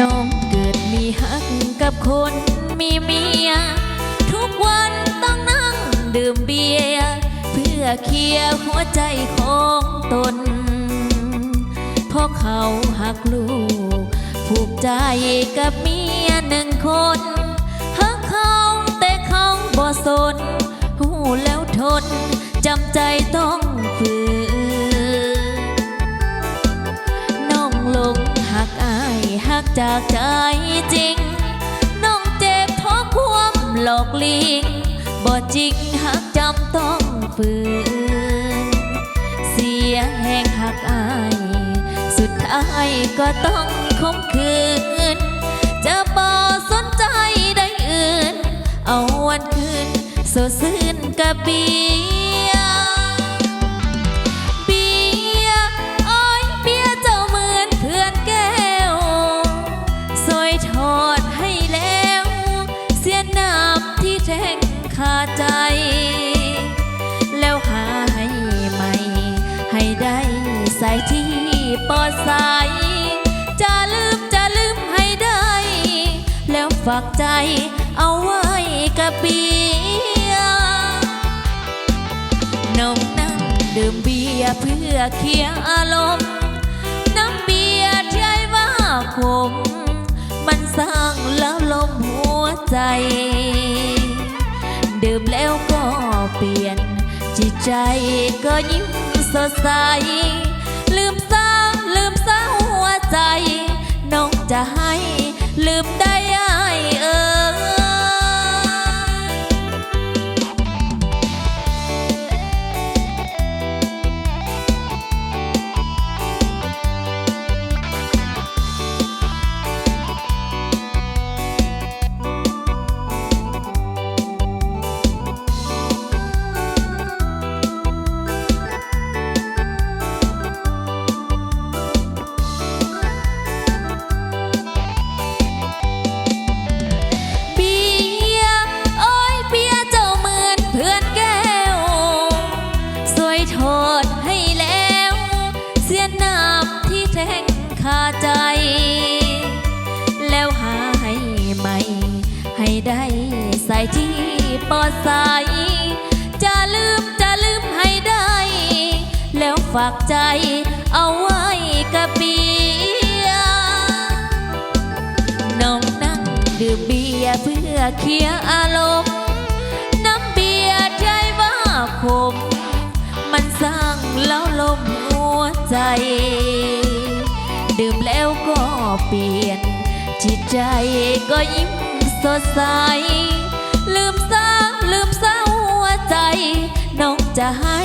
น้องเกิดมีหักกับคนมีเมีย ทุกวันต้องนั่งดื่มเบียร์เพื่อเคลียร์หัวใจของตนเพราะเขาหักลูกผูกใจกับเมียหนึ่งคนหักเขาแต่เขาบ่สนหูแล้วทนจำใจต้องฝืน จากใจจริง น้องเจ็บเพราะความหลอกลิงบ่จริงหักจำต้องฝืน เสียแห่งหักอาย สุดท้ายก็ต้องคมคืน จะบ่สนใจได้อื่น เอาวันคืนโซซื่นกับเบี ที่ปลอดใสจะลืมจะลืมให้ได้ แล้วฝากใจเอาไว้กับเบียน้องนั่งดื่มเบียเพื่อเคลียร์อารมณ์น้ำเบียร์ที่ไอ้ว่าขมมันสร้างแล้วลมหัวใจ ดื่มแล้วก็เปลี่ยนจิตใจก็ยิ้มสดใส ได้ใส่ที่ปอดสจะลืมจะลืมให้ได้ แล้วฝากใจเอาไว้กับเบียน้องนั่งดื่มเบียร์เพื่อเคลียร์อารมณ์น้ำเบียร์ใจว่าขมมันสร้างแล้วลมหัวใจ ดื่มแล้วก็เปลี่ยนจิตใจก็ยิ้ม สดใส ลืมเศร้าลืมเศร้าหัวใจ น้องจะให้